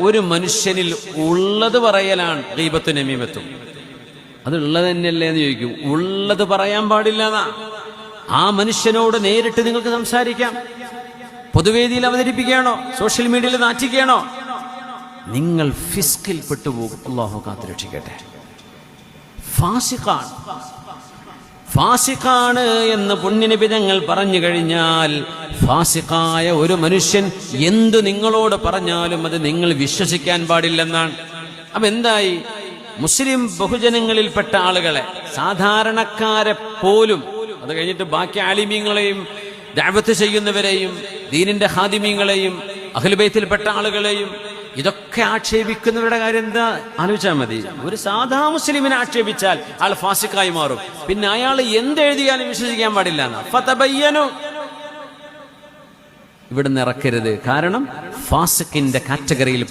ഒരു മനുഷ്യനിൽ ഉള്ളത് പറയലാണ് ദൈവത്തു നമീമത്തും. അത് ഉള്ളത് തന്നെയല്ലേ എന്ന് ചോദിക്കും. ഉള്ളത് പറയാൻ പാടില്ല ആ മനുഷ്യനോട് നേരിട്ട് നിങ്ങൾക്ക് സംസാരിക്കാം. പൊതുവേദിയിൽ അവതരിപ്പിക്കുകയാണോ? സോഷ്യൽ മീഡിയയിൽ നാറ്റിക്കുകയാണോ? നിങ്ങൾ ഫിസ്കിൽ പെട്ടുപോകും അള്ളാഹു കാത്തുരക്ഷിക്കട്ടെ. ഫാസിഖാണ്. ഫാസിഖാണ് എന്ന് പുണ്യനിപിതങ്ങൾ പറഞ്ഞു കഴിഞ്ഞാൽ ഫാസിഖായ ഒരു മനുഷ്യൻ എന്തു നിങ്ങളോട് പറഞ്ഞാലും അത് നിങ്ങൾ വിശ്വസിക്കാൻ പാടില്ലെന്നാണ്. അപ്പൊ എന്തായി? മുസ്ലിം ബഹുജനങ്ങളിൽപ്പെട്ട ആളുകളെ സാധാരണക്കാരെ പോലും അത് കഴിഞ്ഞിട്ട് ബാക്കി ആലിമീങ്ങളെയും ദാവത്ത് ചെയ്യുന്നവരെയും ദീനിന്റെ ഹാദിമീങ്ങളെയും അഖിൽബൈത്തിൽപ്പെട്ട ആളുകളെയും ഇതൊക്കെ ആക്ഷേപിക്കുന്നവരുടെ കാര്യം എന്താ ആലോചിച്ചാൽ മതി ഒരു സാധാ മുസ്ലിമിനെ ആക്ഷേപിച്ചാൽ ആൾ ഫാസിക്കായി മാറും പിന്നെ അയാൾ എന്തെഴുതിയാലും വിശ്വസിക്കാൻ പാടില്ല. ഫതബയ്യനു. ഇവിടുന്ന് ഇറക്കരുത് കാരണം ഫാസിക്കിന്റെ കാറ്റഗറിയിൽ